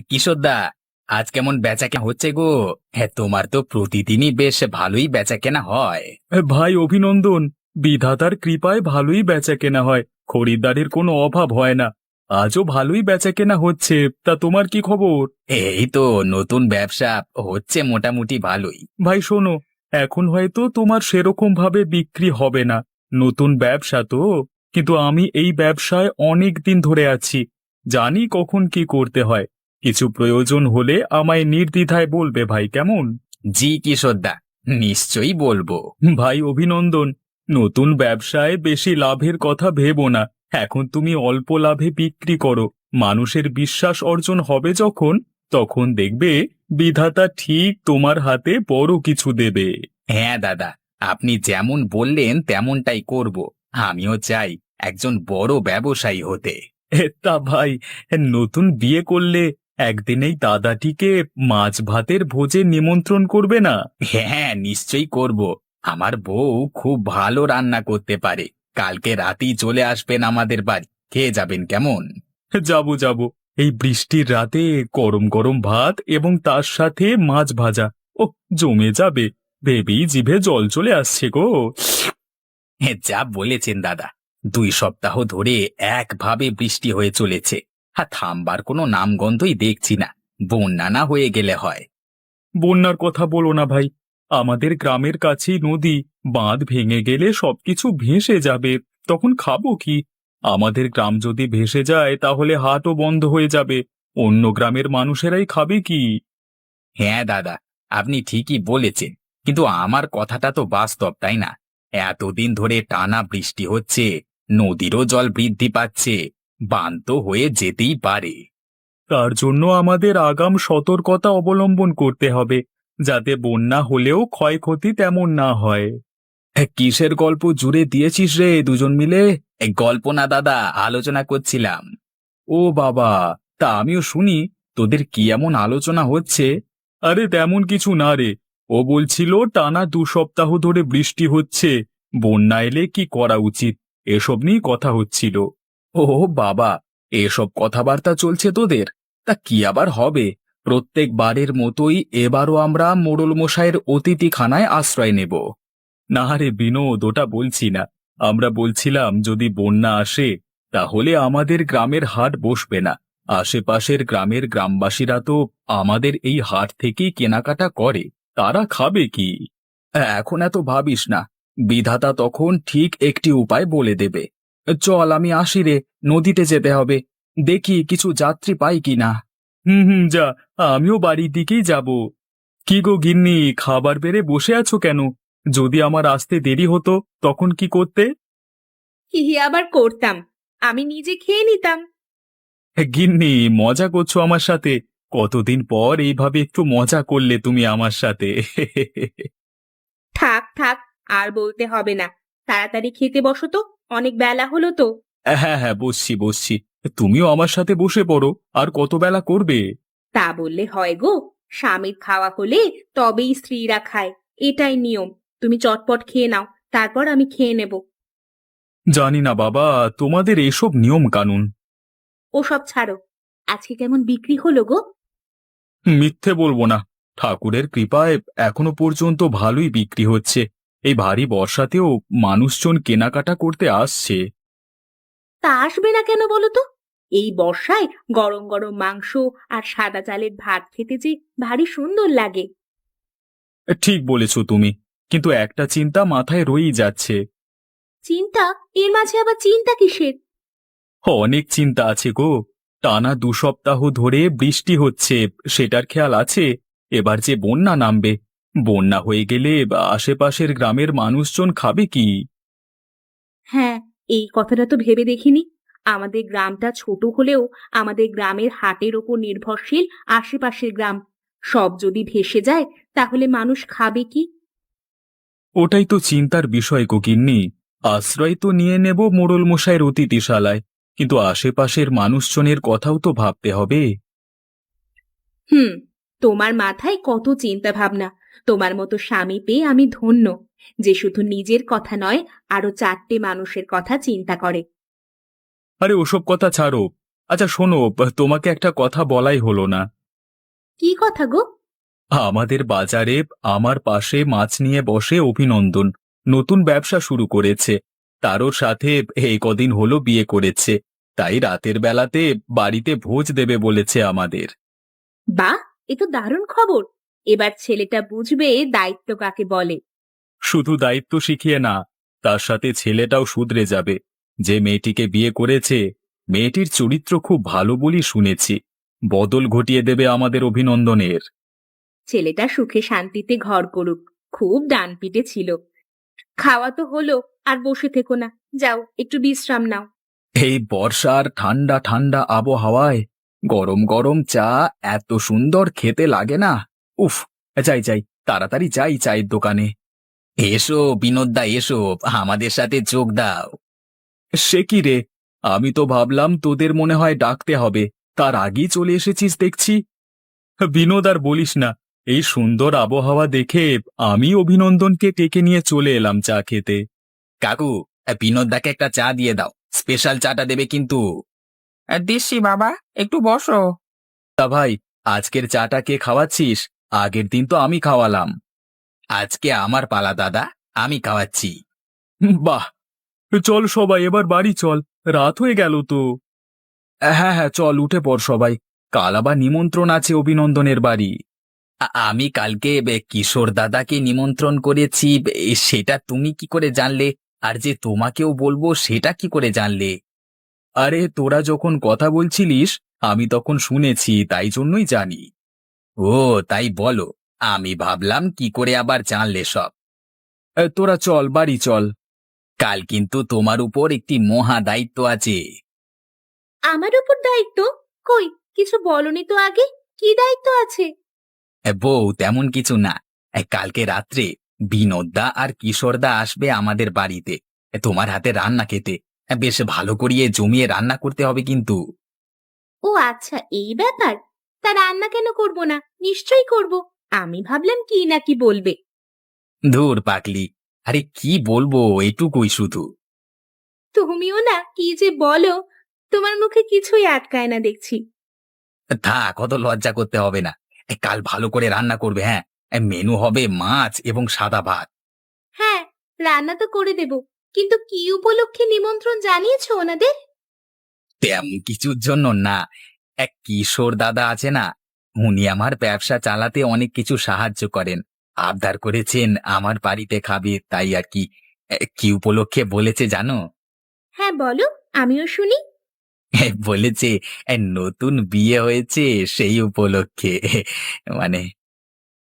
কিশোরদা আজ কেমন বেচা কেনা হচ্ছে গো? হ্যাঁ তোমার তো প্রতিদিনই বেশ ভালোই বেচা কেনা হয় ভাই অভিনন্দন বিধাতার কৃপায় ভালোই বেচা কেনা হয় খরিদ্দারের কোনো অভাব হয় না। আজও ভালোই বেচা কেনা হচ্ছে তা তোমার কি খবর? এই তো নতুন ব্যবসা হচ্ছে মোটামুটি ভালোই। ভাই শোনো এখন হয়তো তোমার সেরকম ভাবে বিক্রি হবে না নতুন ব্যবসা তো কিন্তু আমি এই ব্যবসায় অনেক দিন ধরে আছি জানি কখন কি করতে হয়। কিছু প্রয়োজন হলে আমায় নির্দ্বিধায় বলবে ভাই কেমন? জি কিশোরদা নিশ্চয়ই বলব। ভাই অভিনন্দন। নতুন ব্যবসায় বেশি লাভের কথা ভেবো না। এখন তুমি অল্প লাভে বিক্রি করো। মানুষের বিশ্বাস অর্জন হবে যখন তখন দেখবে বিধাতা ঠিক তোমার হাতে বড় কিছু দেবে। হ্যাঁ দাদা আপনি যেমন বললেন তেমনটাই করব। আমিও চাই একজন বড় ব্যবসায়ী হতে। তা ভাই নতুন বিয়ে করলে একদিনেই দাদাটিকে মাছ ভাতের ভোজে নিমন্ত্রণ করবে না? হ্যাঁ নিশ্চয়ই করব। আমার বউ খুব ভালো রান্না করতে পারে। কালকে রাতেই চলে আসবেন আমাদের বাড়ি। খেয়ে যাবেন কেমন? যাব যাব। এই বৃষ্টির রাতে গরম গরম ভাত এবং তার সাথে মাছ ভাজা। ও জমে যাবে। ভেবেই জিভে জল চলে আসছে গো। যা বলেছেন দাদা। দুই সপ্তাহ ধরে একভাবে বৃষ্টি হয়ে চলেছে। আর থামবার কোনো নামগন্ধই দেখছি না। বন্যা না হয়ে গেলে হয়। বন্যার কথা বলো না ভাই। আমাদের গ্রামের কাছেই নদী। বাঁধ ভেঙে গেলে সবকিছু ভেসে যাবে। তখন খাব কি? আমাদের গ্রাম যদি ভেসে যায়, তাহলে হাটও বন্ধ হয়ে যাবে। অন্য গ্রামের মানুষেরাই খাবে কি? হ্যাঁ দাদা, আপনি ঠিকই বলেছেন। কিন্তু আমার কথাটা তো বাস্তব, তাই না? এতদিন ধরে টানা বৃষ্টি হচ্ছে, নদীরও জল বৃদ্ধি পাচ্ছে। বান তো হয়ে যেতেই পারে। তার জন্য আমাদের আগাম সতর্কতা অবলম্বন করতে হবে, যাতে বন্যা হলেও ক্ষয়ক্ষতি তেমন না হয়। কিসের গল্প জুড়ে দিয়েছিস রে দুজন মিলে? গল্প না, দাদা, আলোচনা করছিলাম। ও বাবা, তা আমিও শুনি, তোদের কি এমন আলোচনা হচ্ছে? আরে তেমন কিছু না রে, ও বলছিল টানা দু সপ্তাহ ধরে বৃষ্টি হচ্ছে, বন্যা এলে কি করা উচিত? এসব নিয়েই কথা হচ্ছিল। ও বাবা, এসব কথাবার্তা চলছে তোদের? তা কি আবার হবে? প্রত্যেকবারের মতোই এবারও আমরা মোড়ল মশাইয়ের অতিথিখানায় আশ্রয় নেব। না রে বিনোদ, ওটা বলছি না। আমরা বলছিলাম, যদি বন্যা আসে, তাহলে আমাদের গ্রামের হাট বসবে না। আশেপাশের গ্রামের গ্রামবাসীরা তো আমাদের এই হাট থেকেই কেনাকাটা করে। তারা খাবে কি? এখন এত ভাবিস না। বিধাতা তখন ঠিক একটি উপায় বলে দেবে। চল আমি আসি রে নদীতে যেতে হবে। দেখি কিছু যাত্রী পাই কিনা। হুম হুম যা আমিও বাড়ির দিকেই যাব। কি গো গিন্নি খাবার বেড়ে বসে আছো কেন? যদি আমার আসতে দেরি হতো তখন কি করতে? কি আবার করতাম? আমি নিজে খেয়ে নিতাম। গিন্নি মজা করছ আমার সাথে। কতদিন পর এইভাবে একটু মজা করলে তুমি আমার সাথে। থাক থাক আর বলতে হবে না। তাড়াতাড়ি খেতে বসো তো। অনেক বেলা হলো তো। হ্যাঁ হ্যাঁ বসছি বসছি। তুমিও আমার সাথে বসে পড়ো আর কত বেলা করবে? তা বললে হয় গো স্বামীর খাওয়া হলে তবেই স্ত্রীরা খায় এটাই নিয়ম। তুমি চটপট খেয়ে নাও তারপর আমি খেয়ে নেব। জানি না বাবা তোমাদের এসব নিয়ম কানুন। ওসব ছাড়ো আজকে কেমন বিক্রি হলো গো? মিথ্যে বলব না ঠাকুরের কৃপায় এখনও পর্যন্ত ভালোই বিক্রি হচ্ছে। এই ভারী বর্ষাতেও মানুষজন কেনাকাটা করতে আসছে। তা আসবে না কেন বলো তো? এই বর্ষায় গরম গরম মাংস আর সাদা চালের ভাত খেতে যে ভারী সুন্দর লাগে। ঠিক বলেছ তুমি কিন্তু একটা চিন্তা মাথায় রয়েই যাচ্ছে। চিন্তা? এর মাঝে আবার চিন্তা কিসের? অনেক চিন্তা আছে গো। টানা দু সপ্তাহ ধরে বৃষ্টি হচ্ছে সেটার খেয়াল আছে? এবার যে বন্যা নামবে। বন্যা হয়ে গেলে বা আশেপাশের গ্রামের মানুষজন খাবে কি? হ্যাঁ এই কথাটা তো ভেবে দেখিনি। আমাদের গ্রামটা ছোট হলেও আমাদের গ্রামের হাটের ওপর নির্ভরশীল আশেপাশের গ্রাম। সব যদি ভেসে যায় তাহলে মানুষ খাবে কি? ওটাই তো চিন্তার বিষয় কোকিন্নি আশ্রয় তো নিয়ে নেব মোড়ল মশাইয়ের অতিথিশালায় কিন্তু আশেপাশের মানুষজনের কথাও তো ভাবতে হবে। হুম তোমার মাথায় কত চিন্তা ভাবনা তোমার মতো স্বামী পেয়ে আমি ধন্য যে শুধু নিজের কথা নয় আরও চারটে মানুষের কথা চিন্তা করে। আরে ওসব কথা ছাড়ো। আচ্ছা শোনো তোমাকে একটা কথা বলাই হলো না। কি কথা গো? আমাদের বাজারে আমার পাশে মাছ নিয়ে বসে অভিনন্দন। নতুন ব্যবসা শুরু করেছে। তারও সাথে এই কদিন হলো বিয়ে করেছে। তাই রাতের বেলাতে বাড়িতে ভোজ দেবে বলেছে আমাদের। বা এ তো দারুণ খবর। এবার ছেলেটা বুঝবে দায়িত্ব কাকে বলে। শুধু দায়িত্ব শিখিয়ে না তার সাথে ছেলেটাও শুধরে যাবে। যে মেয়েটিকে বিয়ে করেছে মেয়েটির চরিত্র খুব ভালো বলি শুনেছি। বদল ঘটিয়ে দেবে আমাদের অভিনন্দনের। ছেলেটা সুখে শান্তিতে ঘর করুক খুব ডান পিটে ছিল। খাওয়া তো হলো আর বসে থেকো না যাও একটু বিশ্রাম নাও। এই বর্ষার ঠান্ডা ঠান্ডা আবহাওয়ায় গরম গরম চা এত সুন্দর খেতে লাগে না। উফ যাই যাই তাড়াতাড়ি যাই চায়ের দোকানে। এসো বিনোদদা এসো আমাদের সাথে যোগ দাও। সে কি রে? আমি তো ভাবলাম তোদের মনে হয় ডাকতে হবে তার আগেই চলে এসেছিস দেখছি। বিনোদ আর বলিস না এই সুন্দর আবহাওয়া দেখে আমি অভিনন্দনকে ডেকে নিয়ে চলে এলাম চা খেতে। কাকু বিনোদদাকে একটা চা দিয়ে দাও স্পেশাল চাটা দেবে কিন্তু। দিচ্ছি বাবা একটু বসো। তা ভাই আজকের চাটা কে খাওয়াচ্ছিস? আগের দিন তো আমি খাওয়ালাম। আজকে আমার পালা, দাদা। আমি খাওয়াচ্ছি। বাহ! চল সবাই, এবার বাড়ি চল। রাত হয়ে গেল তো। হ্যাঁ হ্যাঁ চল, উঠে পড় সবাই। কাল আবার নিমন্ত্রণ আছে অভিনন্দনের বাড়ি। আমি কালকে কিশোর দাদাকে নিমন্ত্রণ করেছি। সেটা তুমি কি করে জানলে? আর যে তোমাকেও বলব, সেটা কি করে জানলে? আরে, তোরা যখন কথা বলছিলিস, আমি তখন শুনেছি, তাই জন্যই জানি। ও তাই বলো। আমি ভাবলাম কি করে আবার জানলে সব। এ, তোরা চল বাড়ি চল। কাল কিন্তু তোমার উপর একটি মহা দায়িত্ব আছে। আমার উপর দায়িত্ব? কই কিছু বলনি তো আগে? কি দায়িত্ব আছে? এ, বউ তেমন কিছু না। এ, কালকে রাত্রে বিনোদদা আর কিশোরদা আসবে আমাদের বাড়িতে। এ, তোমার হাতে রান্না খেতে। এ, বেশ ভালো করিয়ে জমিয়ে রান্না করতে হবে কিন্তু। ও আচ্ছা এই ব্যাপার। তা রান্না কেন করব না? নিশ্চয়ই করব। আমি ভাবলাম কি না কি বলবে। ধুর পাকলি আরে কি বলব এটুকুই শুধু। তুমিও না কি যে বলো তোমার মুখে কিছুই আটকায় না দেখছি। থাক কত লজ্জা করতে হবে না। কাল ভালো করে রান্না করবে হ্যাঁ? মেনু হবে মাছ এবং সাদা ভাত। হ্যাঁ রান্না তো করে দেব কিন্তু কি উপলক্ষে নিমন্ত্রণ জানিয়েছো ওনাদের? তেমন কিছুর জন্য না। এক কিশোর দাদা আছে না উনি আমার ব্যবসা চালাতে অনেক কিছু সাহায্য করেন। আবদার করেছেন আমার বাড়িতে খাবে তাই আর কি। এ, কি উপলক্ষে বলেছে জানো? হ্যাঁ বলো আমিও শুনি। এ, বলেছে এ, নতুন বিয়ে হয়েছে সেই উপলক্ষে। মানে?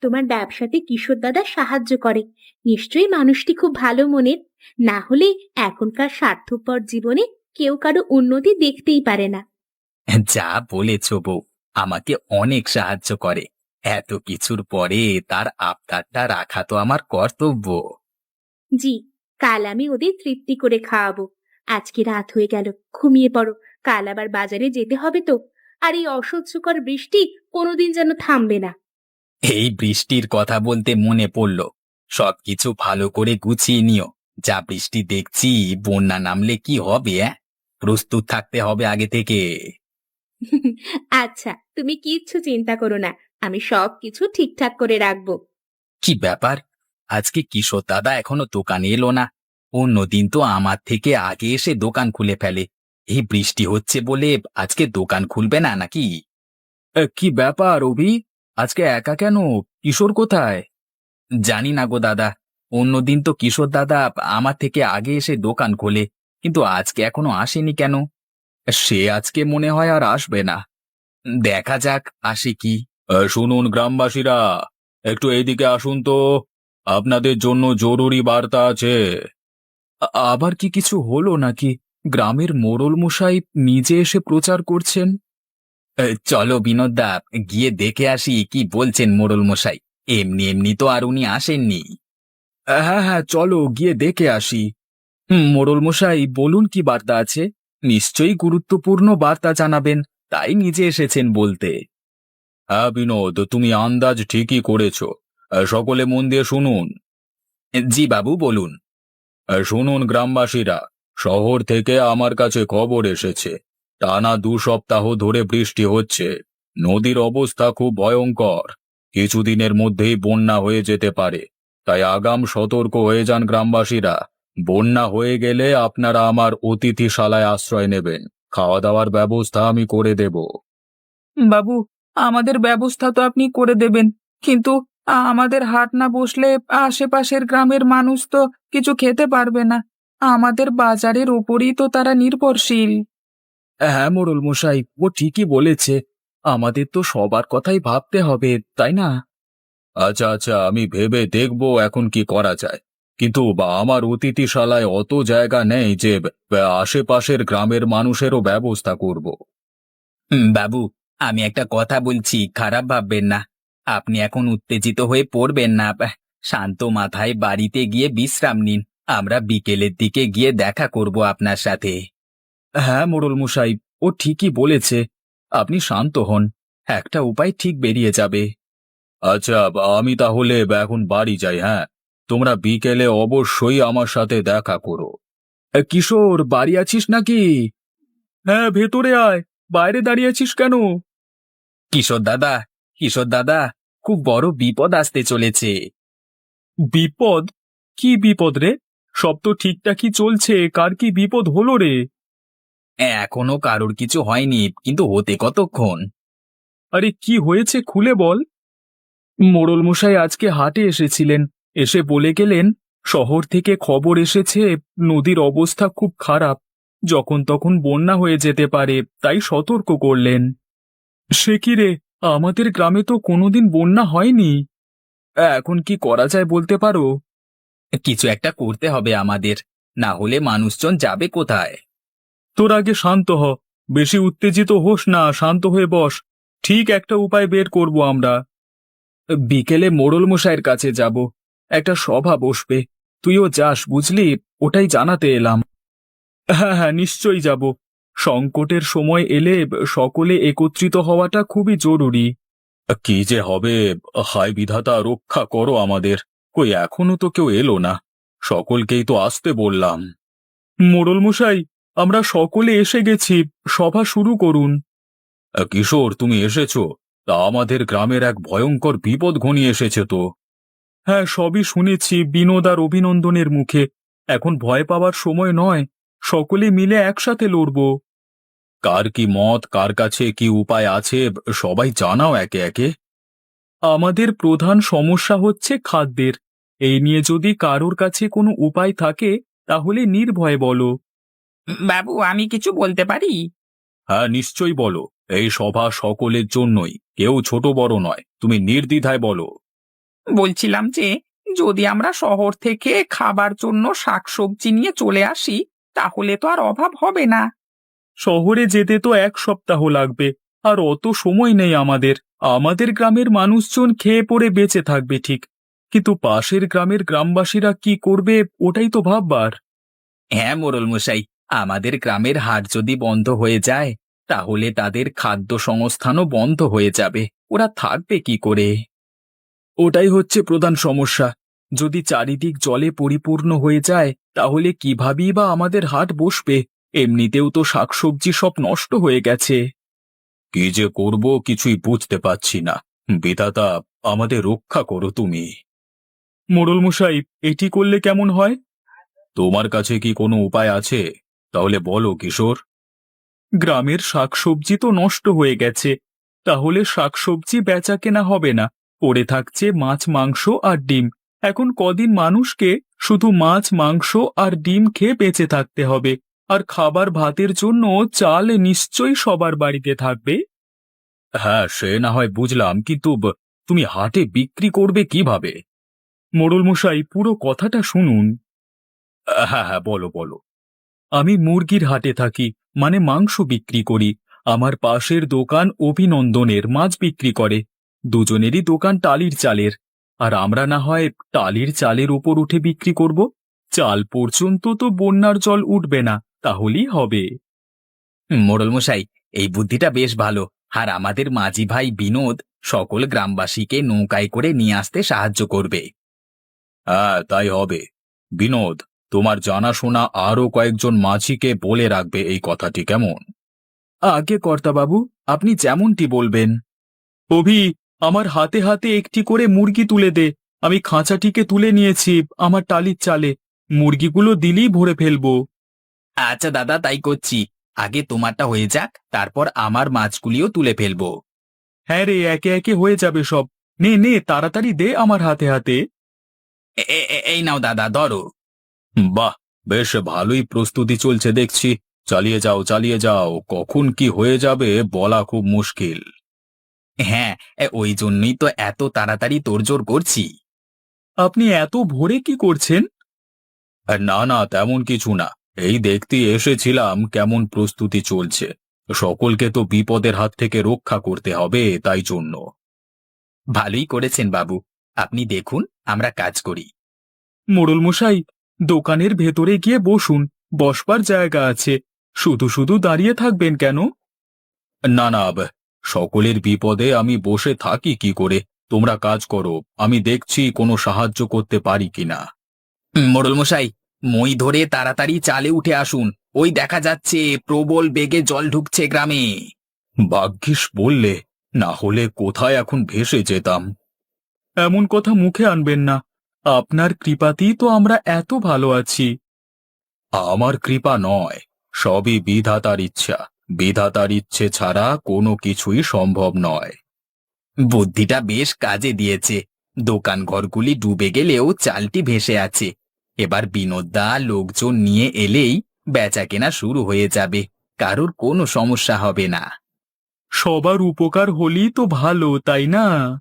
তোমার ব্যবসাতে কিশোর দাদা সাহায্য করে। নিশ্চয়ই মানুষটি খুব ভালো মনের। না হলে এখনকার স্বার্থপর জীবনে কেউ কারও উন্নতি দেখতেই পারে না। যা বলেছ বউ আমাকে অনেক সাহায্য করে। এত কিছুর পরে তার আবদারটা রাখা তো আমার কর্তব্য। জি কাল আমি ওদের তৃপ্তি করে খাওয়াবো। আজকে রাত হয়ে গেল ঘুমিয়ে পড়ো। কাল আবার বাজারে যেতে হবে তো। আর এই অসহ্যকর বৃষ্টি কোনোদিন যেন থামবে না। এই বৃষ্টির কথা বলতে মনে পড়ল। সবকিছু ভালো করে গুছিয়ে নিও। যা বৃষ্টি দেখছি বন্যা নামলে কি হবে অ্যাঁ? প্রস্তুত থাকতে হবে আগে থেকে। আচ্ছা তুমি কিচ্ছু চিন্তা করো না, আমি সব কিছু ঠিকঠাক করে রাখব। কি ব্যাপার? আজকে কিশোর দাদা এখনও দোকানে এলো না। অন্যদিন তো আমার থেকে আগে এসে দোকান খুলে ফেলে। এই বৃষ্টি হচ্ছে বলে আজকে দোকান খুলবে না নাকি? কি ব্যাপার অভি? আজকে একা কেন? কিশোর কোথায়? জানি না গো দাদা। অন্যদিন তো কিশোর দাদা আমার থেকে আগে এসে দোকান খোলে, কিন্তু আজকে এখনও আসেনি কেন? সে আজকে মনে হয় আর আসবে না। দেখা যাক, আসে কি। শুনুন গ্রামবাসীরা, একটু এইদিকে আসুন তো। আপনাদের জন্য জরুরি বার্তা আছে। আবার কি কিছু হলো নাকি? গ্রামের মোড়ল মশাই নিজে এসে প্রচার করছেন? চলো বিনোদদা গিয়ে দেখে আসি কি বলছেন মোড়ল মশাই এমনি এমনি তো আর উনি আসেননি। হ্যাঁ হ্যাঁ চলো গিয়ে দেখে আসি। মোড়ল মশাই বলুন কি বার্তা আছে? নিশ্চয়ই গুরুত্বপূর্ণ বার্তা জানাবেন, তাই নিজে এসেছেন বলতে। হ্যাঁ বিনোদ, তুমি আন্দাজ ঠিকই করেছ। সকলে মন দিয়ে শুনুন। জি বাবু, বলুন। শুনুন গ্রামবাসীরা, শহর থেকে আমার কাছে খবর এসেছে। টানা দু সপ্তাহ ধরে বৃষ্টি হচ্ছে। নদীর অবস্থা খুব ভয়ঙ্কর। কিছুদিনের মধ্যেই বন্যা হয়ে যেতে পারে। তাই আগাম সতর্ক হয়ে যান গ্রামবাসীরা। বন্যা হয়ে গেলে আপনারা আমার অতিথিশালায় আশ্রয় নেবেন। খাওয়া দাওয়ার ব্যবস্থা আমি করে দেব। বাবু আমাদের ব্যবস্থা তো আপনি করে দেবেন। কিন্তু আ- আমাদের হাট না বসলে আশেপাশের গ্রামের মানুষ তো কিছু খেতে পারবে না। আমাদের বাজারের উপরই তো তারা নির্ভরশীল। হ্যাঁ মোড়ল মশাই ও ঠিকই বলেছে। আমাদের তো সবার কথাই ভাবতে হবে তাই না? আচ্ছা আচ্ছা আমি ভেবে দেখব এখন কি করা যায়। কিন্তু বা আমার অতিথিশালায় অত জায়গা নেই যে আশেপাশের গ্রামের মানুষেরও ব্যবস্থা করব। হুম, বাবু আমি একটা কথা বলছি খারাপ ভাববেন না। আপনি এখন উত্তেজিত হয়ে পড়বেন না আহ, শান্ত মাথায় বাড়িতে গিয়ে বিশ্রাম নিন। আমরা বিকেলের দিকে গিয়ে দেখা করব আপনার সাথে। হ্যাঁ মোড়ল মশাই ও ঠিকই বলেছে। আপনি শান্ত হন একটা উপায় ঠিক বেরিয়ে যাবে। আচ্ছা আমি তাহলে এখন বাড়ি যাই হ্যাঁ? তোমরা বিকেলে অবশ্যই আমার সাথে দেখা করো। কিশোর, বাড়ি আছিস নাকি? হ্যাঁ ভেতরে আয়। বাইরে দাঁড়িয়ে আছিস কেন? কিশোর দাদা কিশোর দাদা, খুব বড় বিপদ আসতে চলেছে। বিপদ? কি বিপদ রে? সব তো ঠিকঠাকই চলছে, কার কি বিপদ হলো রে? এখনও কারোর কিছু হয়নি, কিন্তু হতে কতক্ষণ? আরে, কি হয়েছে খুলে বল। মোড়ল মশাই আজকে হাটে এসেছিলেন। এসে বলে গেলেন, শহর থেকে খবর এসেছে, নদীর অবস্থা খুব খারাপ। যখন তখন বন্যা হয়ে যেতে পারে, তাই সতর্ক করলেন। সে কি রে, আমাদের গ্রামে তো কোনোদিন বন্যা হয়নি। এখন কি করা যায় বলতে পারো? কিছু একটা করতে হবে আমাদের, না হলে মানুষজন যাবে কোথায়? তোর আগে শান্ত হ, বেশি উত্তেজিত হোস না, শান্ত হয়ে বস। ঠিক একটা উপায় বের করব আমরা। বিকেলে মোড়ল মশাইয়ের কাছে যাব। একটা সভা বসবে। তুইও যাস বুঝলি? ওটাই জানাতে এলাম। হ্যাঁ হ্যাঁ নিশ্চয়ই যাব। সংকটের সময় এলে সকলে একত্রিত হওয়াটা খুবই জরুরি। কি যে হবে? হায় বিধাতা রক্ষা করো আমাদের। কই এখনও তো কেউ এলো না। সকলকেই তো আসতে বললাম। মোড়ল মশাই আমরা সকলে এসে গেছি। সভা শুরু করুন। কিশোর তুমি এসেছ। তা আমাদের গ্রামের এক ভয়ঙ্কর বিপদ ঘনিয়ে এসেছে তো। হ্যাঁ সবই শুনেছি বিনোদ আর অভিনন্দনের মুখে। এখন ভয় পাওয়ার সময় নয় সকলে মিলে একসাথে লড়ব। কার কি মত কার কাছে কি উপায় আছে সবাই জানাও একে একে। আমাদের প্রধান সমস্যা হচ্ছে খাদ্যের। এই নিয়ে যদি কারোর কাছে কোনো উপায় থাকে তাহলে নির্ভয়ে বলো। বাবু আমি কিছু বলতে পারি? হ্যাঁ নিশ্চয়ই বলো। এই সভা সকলের জন্যই কেউ ছোট বড় নয় তুমি নির্দ্বিধায় বলো। বলছিলাম যে যদি আমরা শহর থেকে খাবার জন্য শাকসবজি নিয়ে চলে আসি তাহলে তো আর অভাব হবে না। শহরে যেতে তো এক সপ্তাহ লাগবে আর অত সময় নেই আমাদের। আমাদের গ্রামের মানুষজন খেয়ে পড়ে বেঁচে থাকবে ঠিক কিন্তু পাশের গ্রামের গ্রামবাসীরা কি করবে ওটাই তো ভাববার। হ্যাঁ মোরল মশাই আমাদের গ্রামের হাট যদি বন্ধ হয়ে যায় তাহলে তাদের খাদ্য সংস্থানও বন্ধ হয়ে যাবে। ওরা থাকবে কি করে? ওটাই হচ্ছে প্রধান সমস্যা। যদি চারিদিক জলে পরিপূর্ণ হয়ে যায় তাহলে কিভাবেই বা আমাদের হাট বসবে? এমনিতেও তো শাকসবজি সব নষ্ট হয়ে গেছে। কি যে করব কিছুই বুঝতে পারছি না। বিধাতা আমাদের রক্ষা করো তুমি। মোড়ল মশাই এটি করলে কেমন হয়? তোমার কাছে কি কোনো উপায় আছে? তাহলে বলো কিশোর। গ্রামের শাকসবজি তো নষ্ট হয়ে গেছে। তাহলে শাকসবজি বেচা কেনা হবে না। পড়ে থাকছে মাছ মাংস আর ডিম। এখন কদিন মানুষকে শুধু মাছ মাংস আর ডিম খেয়ে বেঁচে থাকতে হবে। আর খাবার ভাতের জন্য চাল নিশ্চয়ই সবার বাড়িতে থাকবে। হ্যাঁ সে না হয় বুঝলাম কিন্তু ব- তুমি হাটে বিক্রি করবে কীভাবে? মোড়ল মশাই পুরো কথাটা শুনুন। হ্যাঁ হ্যাঁ বলো বলো। আমি মুরগির হাটে থাকি মানে মাংস বিক্রি করি। আমার পাশের দোকান অভিনন্দনের মাছ বিক্রি করে। দুজনেরই দোকান টালির চালের আর আমরা না হয় টালির চালের উপর উঠে বিক্রি করব। চাল পর্যন্ত তো বন্যার জল উঠবে না তাহলেই হবে। মোড়ল মশাই এই বুদ্ধিটা বেশ ভালো আর আমাদের মাঝি ভাই বিনোদ সকল গ্রামবাসীকে নৌকায় করে নিয়ে আসতে সাহায্য করবে। হ্যাঁ তাই হবে। বিনোদ তোমার জানাশোনা আরও কয়েকজন মাঝিকে বলে রাখবে এই কথাটি কেমন? আগে কর্তাবাবু আপনি যেমনটি বলবেন। অভি আমার হাতে হাতে একটি করে মুরগি তুলে দে। আমি খাঁচাটিকে তুলে নিয়েছি আমার টালির চালে। মুরগিগুলো দিলেই ভরে ফেলব। আচ্ছা দাদা তাই করছি। আগে তোমারটা হয়ে যাক তারপর আমার মাছগুলিও তুলে ফেলব। হ্যাঁ রে একে একে হয়ে যাবে সব। নে নে তাড়াতাড়ি দে আমার হাতে হাতে। এ- এ- এ- এই নাও দাদা ধরো। বাহ বেশ ভালোই প্রস্তুতি চলছে দেখছি। চালিয়ে যাও চালিয়ে যাও। কখন কি হয়ে যাবে বলা খুব মুশকিল। হ্যাঁ ওই জন্যই তো এত তাড়াতাড়ি তোড়জোড় করছি। আপনি এত ভোরে কি করছেন? না না, তেমন কিছু না। এই দেখতে এসেছিলাম কেমন প্রস্তুতি চলছে। সকলকে তো বিপদের হাত থেকে রক্ষা করতে হবে তাই জন্য। ভালোই করেছেন বাবু। আপনি দেখুন, আমরা কাজ করি। মোড়ল মশাই দোকানের ভেতরে গিয়ে বসুন। বসবার জায়গা আছে। শুধু শুধু দাঁড়িয়ে থাকবেন কেন? না না সকলের বিপদে আমি বসে থাকি কি করে? তোমরা কাজ করো আমি দেখছি কোনো সাহায্য করতে পারি কিনা। মোড়ল মশাই মই ধরে তাড়াতাড়ি চালে উঠে আসুন। ওই দেখা যাচ্ছে প্রবল বেগে জল ঢুকছে গ্রামে। ভাগ্যিস বললে না হলে কোথায় এখন ভেসে যেতাম? এমন কথা মুখে আনবেন না। আপনার কৃপাতেই তো আমরা এত ভালো আছি। আমার কৃপা নয় সবই বিধাতার ইচ্ছা। বিধাতার ইচ্ছে ছাড়া কোনো কিছুই সম্ভব নয়। বুদ্ধিটা বেশ কাজে দিয়েছে। দোকান ঘরগুলি ডুবে গেলেও চালটি ভেসে আছে। এবার বিনোদা, লোকজন নিয়ে এলেই বেচা কেনা শুরু হয়ে যাবে। কারোর কোনো সমস্যা হবে না। সবার উপকার হলেই তো ভালো, তাই না?